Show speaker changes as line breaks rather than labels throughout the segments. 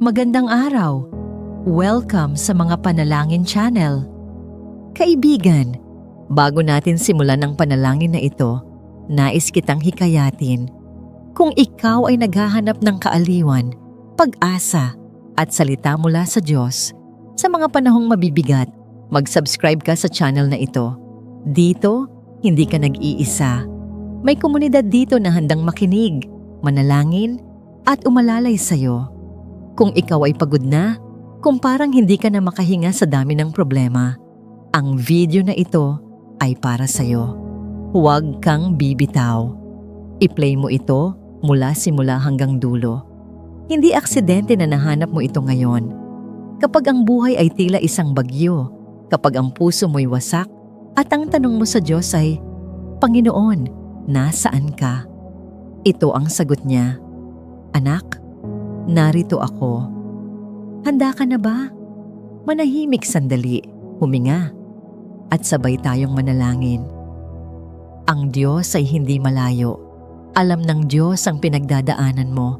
Magandang araw. Welcome sa mga Panalangin Channel. Kaibigan, bago natin simulan ang panalangin na ito, nais kitang hikayatin. Kung ikaw ay naghahanap ng kaaliwan, pag-asa at salita mula sa Diyos, sa mga panahong mabibigat, mag-subscribe ka sa channel na ito. Dito, hindi ka nag-iisa. May komunidad dito na handang makinig, manalangin, at umalalay sa'yo. Kung ikaw ay pagod na, kung parang hindi ka na makahinga sa dami ng problema, ang video na ito ay para sa'yo. Huwag kang bibitaw. I-play mo ito mula simula hanggang dulo. Hindi aksidente na nahanap mo ito ngayon. Kapag ang buhay ay tila isang bagyo, kapag ang puso mo'y wasak, at ang tanong mo sa Diyos ay, Panginoon, nasaan ka? Ito ang sagot niya, Anak, narito ako. Handa ka na ba? Manahimik sandali, huminga, at sabay tayong manalangin. Ang Diyos ay hindi malayo. Alam ng Diyos ang pinagdadaanan mo.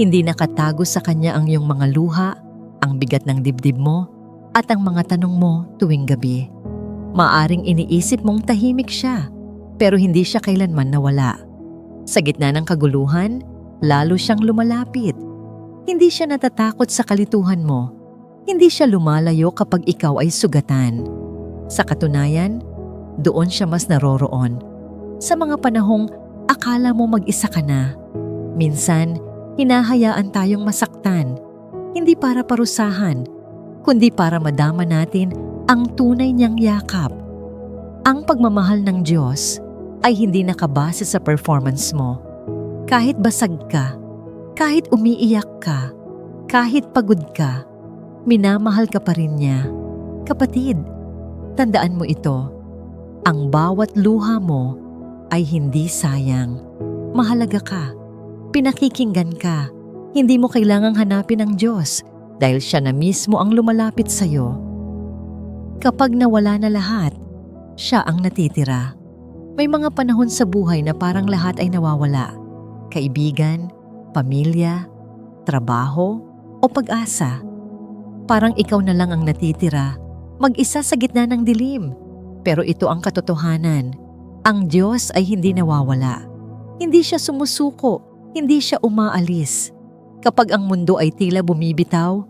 Hindi nakatago sa Kanya ang iyong mga luha, ang bigat ng dibdib mo, at ang mga tanong mo tuwing gabi. Maaring iniisip mong tahimik siya, pero hindi siya kailanman nawala. Sa gitna ng kaguluhan, lalo siyang lumalapit. Hindi siya natatakot sa kalituhan mo. Hindi siya lumalayo kapag ikaw ay sugatan. Sa katunayan, doon siya mas naroroon. Sa mga panahong akala mo mag-isa ka na. Minsan, hinahayaan tayong masaktan. Hindi para parusahan, kundi para madama natin ang tunay niyang yakap. Ang pagmamahal ng Diyos ay hindi nakabase sa performance mo. Kahit basag ka, kahit umiiyak ka, kahit pagod ka, minamahal ka pa rin niya. Kapatid, tandaan mo ito. Ang bawat luha mo ay hindi sayang. Mahalaga ka. Pinakikinggan ka. Hindi mo kailangang hanapin ang Diyos dahil siya na mismo ang lumalapit sa iyo. Kapag nawala na lahat, siya ang natitira. May mga panahon sa buhay na parang lahat ay nawawala. Kaibigan, pamilya, trabaho, o pag-asa. Parang ikaw na lang ang natitira, mag-isa sa gitna ng dilim. Pero ito ang katotohanan. Ang Diyos ay hindi nawawala. Hindi siya sumusuko, hindi siya umaalis. Kapag ang mundo ay tila bumibitaw,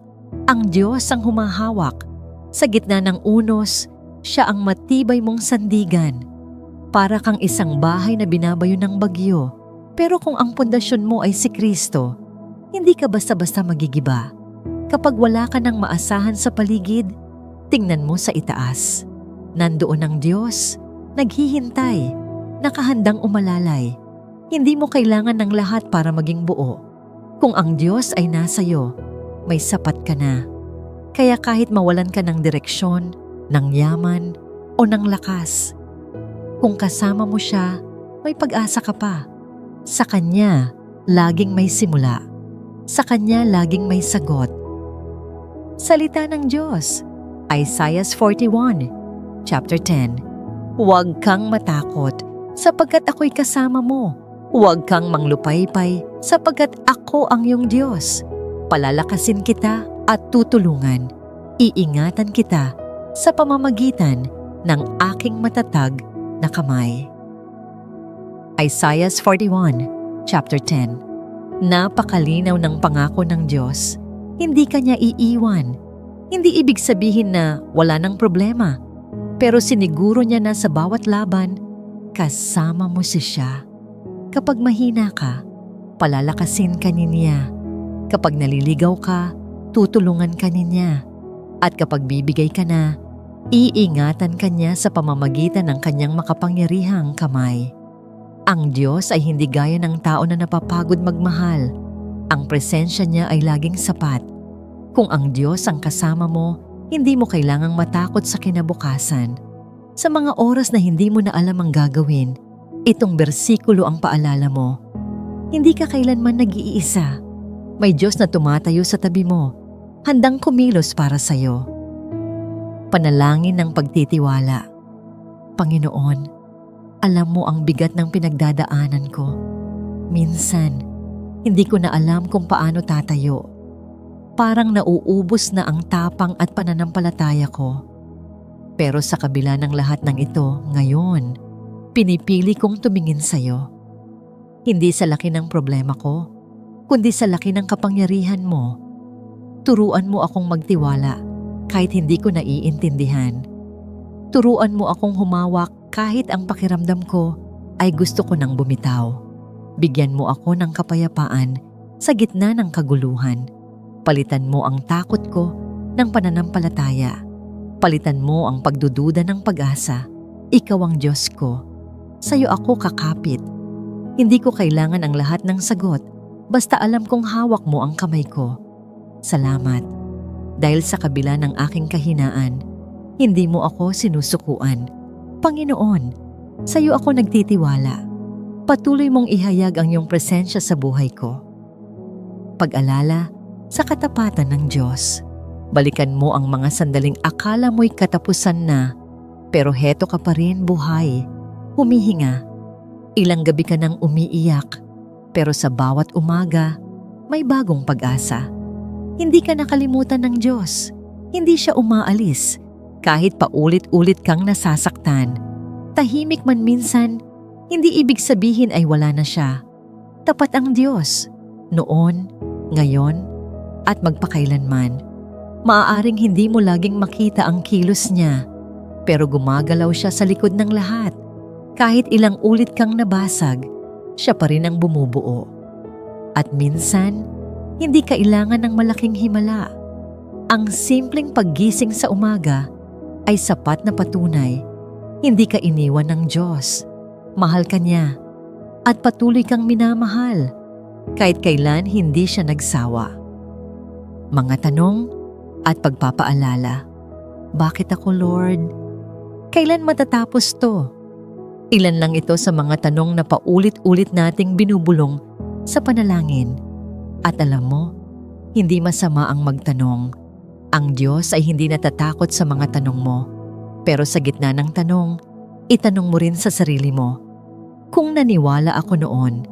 ang Diyos ang humahawak. Sa gitna ng unos, siya ang matibay mong sandigan. Para kang isang bahay na binabayo ng bagyo. Pero kung ang pundasyon mo ay si Kristo, hindi ka basta-basta magigiba. Kapag wala ka ng maasahan sa paligid, tingnan mo sa itaas. Nandoon ang Diyos, naghihintay, nakahandang umalalay. Hindi mo kailangan ng lahat para maging buo. Kung ang Diyos ay nasa iyo, may sapat ka na. Kaya kahit mawalan ka ng direksyon, ng yaman, o ng lakas, kung kasama mo siya, may pag-asa ka pa. Sa Kanya, laging may simula. Sa Kanya, laging may sagot. Salita ng Diyos, Isaiah 41, chapter 10. Huwag kang matakot, sapagkat ako'y kasama mo. Huwag kang manglupaypay, sapagkat ako ang iyong Diyos. Palalakasin kita at tutulungan. Iingatan kita sa pamamagitan ng aking matatag na kamay. Isaiah 41, chapter 10 Napakalinaw ng pangako ng Diyos. Hindi kanya iiwan. Hindi ibig sabihin na wala ng problema. Pero siniguro niya na sa bawat laban, kasama mo si siya. Kapag mahina ka, palalakasin ka niya. Kapag naliligaw ka, tutulungan ka niya. At kapag bibigay ka na, iingatan ka niya sa pamamagitan ng kanyang makapangyarihang kamay. Ang Diyos ay hindi gaya ng tao na napapagod magmahal. Ang presensya niya ay laging sapat. Kung ang Diyos ang kasama mo, hindi mo kailangang matakot sa kinabukasan. Sa mga oras na hindi mo na alam ang gagawin, itong bersikulo ang paalala mo. Hindi ka kailanman nag-iisa. May Diyos na tumatayo sa tabi mo, handang kumilos para sa'yo. Panalangin ng pagtitiwala. Panginoon, alam mo ang bigat ng pinagdadaanan ko. Minsan, hindi ko na alam kung paano tatayo. Parang nauubos na ang tapang at pananampalataya ko. Pero sa kabila ng lahat ng ito, ngayon, pinipili kong tumingin sa'yo. Hindi sa laki ng problema ko, kundi sa laki ng kapangyarihan mo. Turuan mo akong magtiwala kahit hindi ko naiintindihan. Turuan mo akong humawak kahit ang pakiramdam ko ay gusto ko nang bumitaw. Bigyan mo ako ng kapayapaan sa gitna ng kaguluhan. Palitan mo ang takot ko ng pananampalataya. Palitan mo ang pagdududa ng pag-asa. Ikaw ang Diyos ko. Sa'yo ako kakapit. Hindi ko kailangan ang lahat ng sagot basta alam kong hawak mo ang kamay ko. Salamat. Dahil sa kabila ng aking kahinaan, hindi mo ako sinusukuan. Panginoon, sa iyo ako nagtitiwala. Patuloy mong ihayag ang iyong presensya sa buhay ko. Pag-alala sa katapatan ng Diyos. Balikan mo ang mga sandaling akala mo'y katapusan na, pero heto ka pa rin buhay, humihinga. Ilang gabi ka nang umiiyak, pero sa bawat umaga, may bagong pag-asa. Hindi ka nakalimutan ng Diyos. Hindi siya umaalis kahit paulit-ulit kang nasasaktan, tahimik man minsan, hindi ibig sabihin ay wala na siya. Tapat ang Diyos, noon, ngayon, at magpakailanman. Maaaring hindi mo laging makita ang kilos niya, pero gumagalaw siya sa likod ng lahat. Kahit ilang ulit kang nabasag, siya pa rin ang bumubuo. At minsan, hindi kailangan ng malaking himala. Ang simpleng paggising sa umaga ay sapat na patunay, hindi ka iniwan ng Diyos. Mahal ka niya at patuloy kang minamahal kahit kailan hindi siya nagsawa. Mga tanong at pagpapaalala. Bakit ako, Lord? Kailan matatapos to? Ilan lang ito sa mga tanong na paulit-ulit nating binubulong sa panalangin. At alam mo, hindi masama ang magtanong ang Diyos ay hindi natatakot sa mga tanong mo. Pero sa gitna ng tanong, itanong mo rin sa sarili mo, kung naniwala ako noon,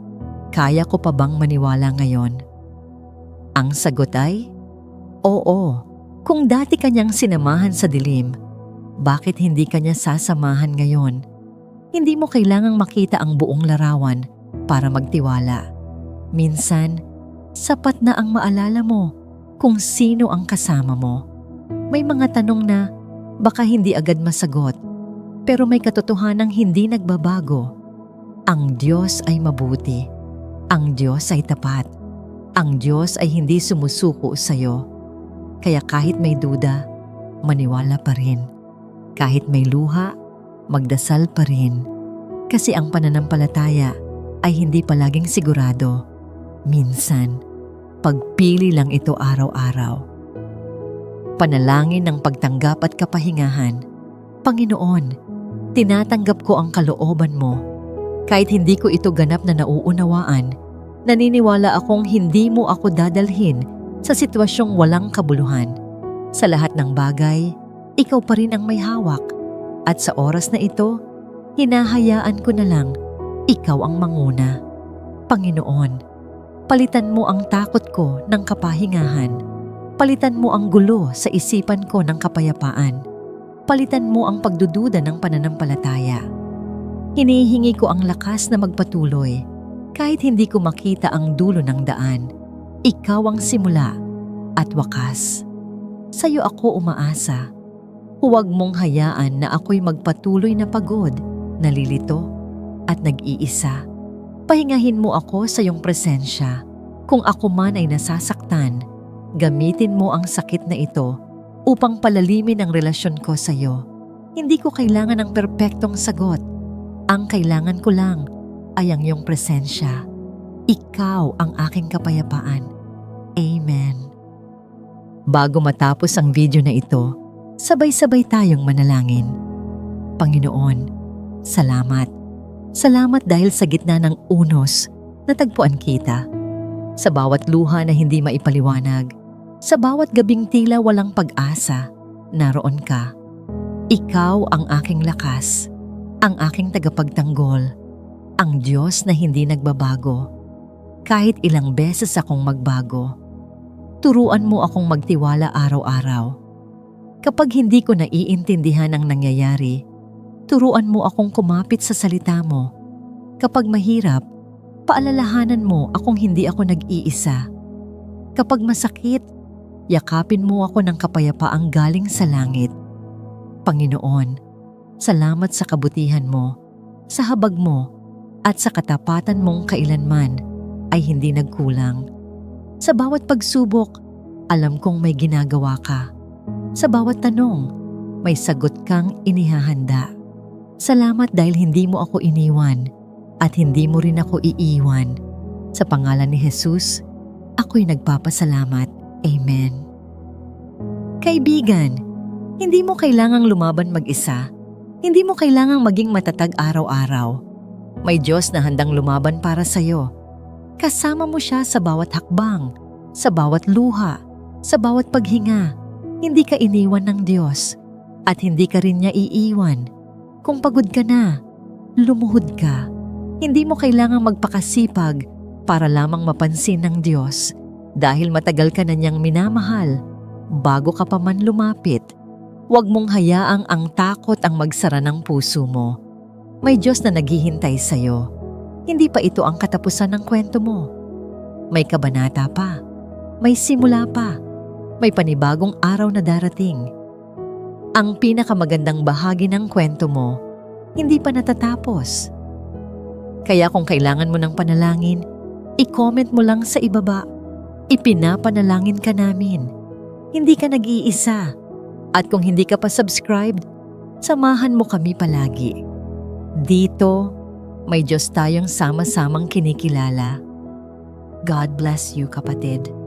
kaya ko pa bang maniwala ngayon? Ang sagot ay, oo. Kung dati kanyang sinamahan sa dilim, bakit hindi kanya sasamahan ngayon? Hindi mo kailangang makita ang buong larawan para magtiwala. Minsan, sapat na ang maalala mo kung sino ang kasama mo. May mga tanong na baka hindi agad masagot, pero may katotohanang hindi nagbabago. Ang Diyos ay mabuti. Ang Diyos ay tapat. Ang Diyos ay hindi sumusuko sa iyo. Kaya kahit may duda, maniwala pa rin. Kahit may luha, magdasal pa rin. Kasi ang pananampalataya ay hindi palaging sigurado. Minsan, Pagpili lang ito araw-araw. Panalangin ng pagtanggap at kapahingahan. Panginoon, tinatanggap ko ang kalooban mo. Kahit hindi ko ito ganap na nauunawaan, naniniwala akong hindi mo ako dadalhin sa sitwasyong walang kabuluhan. Sa lahat ng bagay, ikaw pa rin ang may hawak. At sa oras na ito, hinahayaan ko na lang, ikaw ang manguna. Panginoon, Palitan mo ang takot ko ng kapahingahan. Palitan mo ang gulo sa isipan ko ng kapayapaan. Palitan mo ang pagdududa ng pananampalataya. Hinihingi ko ang lakas na magpatuloy kahit hindi ko makita ang dulo ng daan. Ikaw ang simula at wakas. Sa iyo ako umaasa. Huwag mong hayaan na ako'y magpatuloy na pagod, nalilito, at nag-iisa Pahingahin mo ako sa iyong presensya. Kung ako man ay nasasaktan, gamitin mo ang sakit na ito upang palalimin ang relasyon ko sa iyo. Hindi ko kailangan ng perpektong sagot. Ang kailangan ko lang ay ang iyong presensya. Ikaw ang aking kapayapaan. Amen. Bago matapos ang video na ito, sabay-sabay tayong manalangin. Panginoon, salamat Salamat dahil sa gitna ng unos, natagpuan kita. Sa bawat luha na hindi maipaliwanag, sa bawat gabing tila walang pag-asa, naroon ka. Ikaw ang aking lakas, ang aking tagapagtanggol, ang Diyos na hindi nagbabago. Kahit ilang beses akong magbago, Turuan mo akong magtiwala araw-araw. Kapag hindi ko naiintindihan ang nangyayari, turuan mo akong kumapit sa salita mo. Kapag mahirap, paalalahanan mo akong hindi ako nag-iisa. Kapag masakit, yakapin mo ako ng kapayapaang galing sa langit. Panginoon, salamat sa kabutihan mo, sa habag mo, at sa katapatan mong kailanman ay hindi nagkulang. Sa bawat pagsubok, alam kong may ginagawa ka. Sa bawat tanong, may sagot kang inihahanda. Salamat dahil hindi mo ako iniwan at hindi mo rin ako iiwan. Sa pangalan ni Jesus, ako'y nagpapasalamat. Amen. Kaibigan, hindi mo kailangang lumaban mag-isa. Hindi mo kailangang maging matatag araw-araw. May Diyos na handang lumaban para sa'yo. Kasama mo siya sa bawat hakbang, sa bawat luha, sa bawat paghinga. Hindi ka iniwan ng Diyos at hindi ka rin niya iiwan. Kung pagod ka na, lumuhod ka. Hindi mo kailangang magpakasipag para lamang mapansin ng Diyos dahil matagal ka na niyang minamahal bago ka pa man lumapit. Huwag mong hayaang ang takot ang magsara ng puso mo. May Diyos na naghihintay sa'yo. Hindi pa ito ang katapusan ng kwento mo. May kabanata pa. May simula pa. May panibagong araw na darating. Ang pinakamagandang bahagi ng kwento mo, hindi pa natatapos. Kaya kung kailangan mo ng panalangin, i-comment mo lang sa ibaba. Ipinapanalangin ka namin. Hindi ka nag-iisa. At kung hindi ka pa subscribed, samahan mo kami palagi. Dito, may Diyos tayong sama-samang kinikilala. God bless you, kapatid.